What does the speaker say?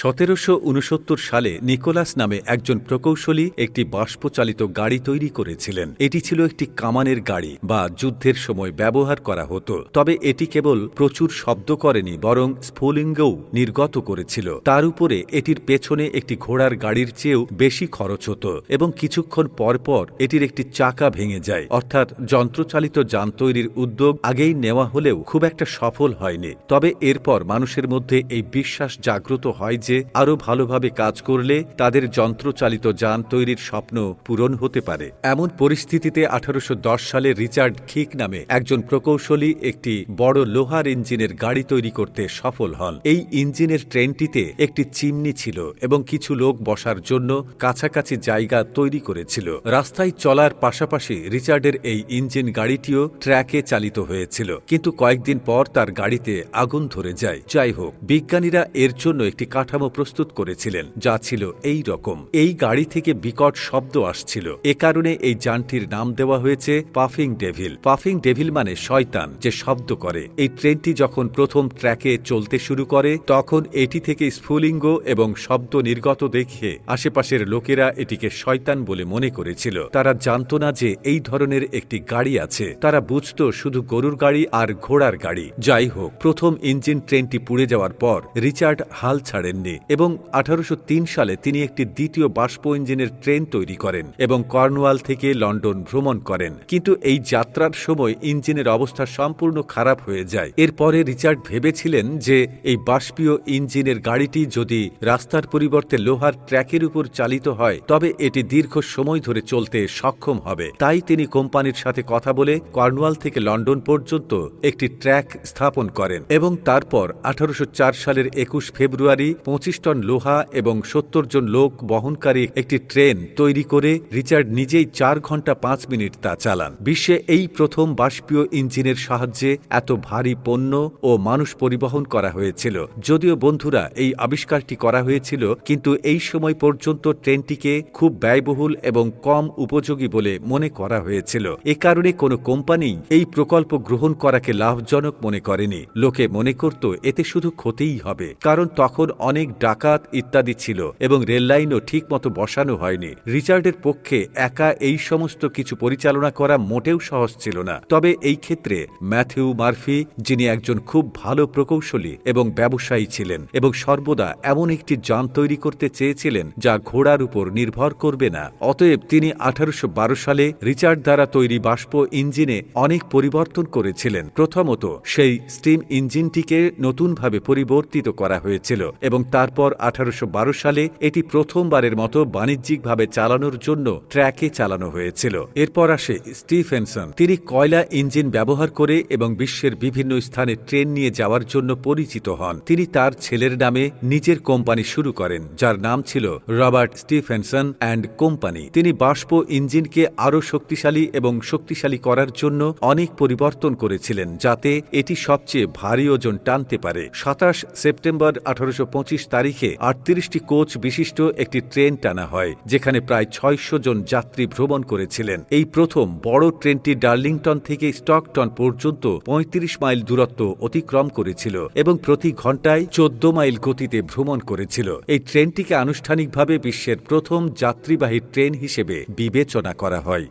সতেরোশো উনসত্তর সালে নিকোলাস নামে একজন প্রকৌশলী একটি বাষ্পচালিত গাড়ি তৈরি করেছিলেন। এটি ছিল একটি কামানের গাড়ি বা যুদ্ধের সময় ব্যবহার করা হতো। তবে এটি কেবল প্রচুর শব্দ করেনি, বরং স্ফুলিঙ্গও নির্গত করেছিল। তার উপরে এটির পেছনে একটি ঘোড়ার গাড়ির চেয়েও বেশি খরচ হতো এবং কিছুক্ষণ পর পর এটির একটি চাকা ভেঙে যায়। অর্থাৎ যন্ত্রচালিত যান তৈরির উদ্যোগ আগেই নেওয়া হলেও খুব একটা সফল হয়নি। তবে এরপর মানুষের মধ্যে এই বিশ্বাস জাগ্রত হয় যে আরও ভালোভাবে কাজ করলে তাদের যন্ত্রচালিত যান তৈরির স্বপ্ন পূরণ হতে পারে। এমন পরিস্থিতিতে আঠারোশো দশ সালে রিচার্ড খিক নামে একজন প্রকৌশলী একটি বড় লোহার ইঞ্জিনের গাড়ি তৈরি করতে সফল হন। এই ইঞ্জিনের ট্রেনটিতে একটি চিমনি ছিল এবং কিছু লোক বসার জন্য কাছাকাছি জায়গা তৈরি করেছিল। রাস্তায় চলার পাশাপাশি রিচার্ডের এই ইঞ্জিন গাড়িটিও ট্র্যাকে চালিত হয়েছিল, কিন্তু কয়েকদিন পর তার গাড়িতে আগুন ধরে যায়। যাই হোক, বিজ্ঞানীরা এর জন্য একটি কাঠামো প্রস্তুত করেছিলেন, যা ছিল এই রকম। এই গাড়ি থেকে বিকট শব্দ আসছিল। এ কারণে এই যানটির নাম দেওয়া হয়েছে পাফিং ডেভিল। পাফিং ডেভিল মানে শয়তান, যে শব্দ করে। এই ট্রেনটি যখন প্রথম ট্র্যাকে চলতে শুরু করে, তখন এটি থেকে স্ফুলিঙ্গ এবং শব্দ নির্গত দেখে আশেপাশের লোকেরা এটিকে শয়তান বলে মনে করেছিল। তারা জানত না যে এই ধরনের একটি গাড়ি আছে। তারা বুঝত শুধু গরুর গাড়ি আর ঘোড়ার গাড়ি। যাই হোক, প্রথম ইঞ্জিন ট্রেনটি পুড়ে যাওয়ার পর রিচার্ড হাল ছাড়েননি। এবং আঠারোশো তিন সালে তিনি একটি দ্বিতীয় বাষ্প ইঞ্জিনের ট্রেন তৈরি করেন এবং কর্নওয়াল থেকে লন্ডন ভ্রমণ করেন। কিন্তু এই যাত্রার সময় ইঞ্জিনের অবস্থা সম্পূর্ণ খারাপ হয়ে যায়। এরপরে রিচার্ড ভেবেছিলেন যে এই বাষ্পীয় ইঞ্জিনের গাড়িটি যদি রাস্তার পরিবর্তে লোহার ট্র্যাকের উপর চালিত হয়, তবে এটি দীর্ঘ সময় ধরে চলতে সক্ষম হবে। তাই তিনি কোম্পানির সাথে কথা বলে কর্নওয়াল থেকে লন্ডন পর্যন্ত একটি ট্র্যাক স্থাপন করেন এবং তারপর আঠারোশো চার সালের একুশ ফেব্রুয়ারি পঁচিশ টন লোহা এবং সত্তর জন লোক বহনকারী একটি ট্রেন তৈরি করে রিচার্ড নিজেই চার ঘণ্টা পাঁচ মিনিট তা চালান। বিশ্বে এই প্রথম বাষ্পীয় ইঞ্জিনের সাহায্যে এত ভারী পণ্য ও মানুষ পরিবহন করা হয়েছিল। যদিও বন্ধুরা, এই আবিষ্কারটি করা হয়েছিল, কিন্তু এই সময় পর্যন্ত ট্রেনটিকে খুব ব্যয়বহুল এবং কম উপযোগী বলে মনে করা হয়েছিল। এ কারণে কোনো কোম্পানি এই প্রকল্প গ্রহণ করাকে লাভজনক মনে করেনি। লোকে মনে করত, এতে শুধু ক্ষতিই হবে। কারণ তখন অনেক ডাকাত ইত্যাদি ছিল এবং রেললাইনও ঠিকমতো বসানো হয়নি। রিচার্ডের পক্ষে একা এই সমস্ত কিছু পরিচালনা করা মোটেও সহজ ছিল না। তবে এই ক্ষেত্রে ম্যাথিউ মার্ফি, যিনি একজন খুব ভালো প্রকৌশলী এবং ব্যবসায়ী ছিলেন এবং সর্বদা এমন একটি যান তৈরি করতে চেয়েছিলেন যা ঘোড়ার উপর নির্ভর করবে না। অতএব তিনি আঠারোশো বারো সালে রিচার্ড দ্বারা তৈরি বাষ্প ইঞ্জিনে অনেক পরিবর্তন করেছিলেন। প্রথমত, সেই স্টিম ইঞ্জিনটিকে নতুনভাবে পরিবর্তিত করা হয়েছিল এবং তারপর আঠারোশো বারো সালে এটি প্রথমবারের মতো বাণিজ্যিকভাবে চালানোর জন্য ট্র্যাকে চালানো হয়েছিল। এরপর আসে স্টিফেনসন। তিনি কয়লা ইঞ্জিন ব্যবহার করে এবং বিশ্বের বিভিন্ন স্থানে ট্রেন নিয়ে যাওয়ার জন্য পরিচিত হন। তিনি তার ছেলের নামে নিজের কোম্পানি শুরু করেন, যার নাম ছিল রবার্ট স্টিফেনসন অ্যান্ড কোম্পানি। তিনি বাষ্প ইঞ্জিনকে আরও শক্তিশালী এবং শক্তিশালী করার জন্য অনেক পরিবর্তন করেছিলেন, যাতে এটি সবচেয়ে ভারী ওজন টানতে পারে। সাতাশ সেপ্টেম্বর আঠারোশো পঁচিশ তারিখে আটত্রিশটি কোচ বিশিষ্ট একটি ট্রেন টানা হয়, যেখানে প্রায় ছয়শো জন যাত্রী ভ্রমণ করেছিলেন। এই প্রথম বড় ট্রেনটি ডার্লিংটন থেকে স্টকটন পর্যন্ত ৩৫ মাইল দূরত্ব অতিক্রম করেছিল এবং প্রতি ঘন্টায় চোদ্দ মাইল গতিতে ভ্রমণ করেছিল। এই ট্রেনটিকে আনুষ্ঠানিকভাবে বিশ্বের প্রথম যাত্রীবাহী ট্রেন হিসেবে বিবেচনা করা হয়।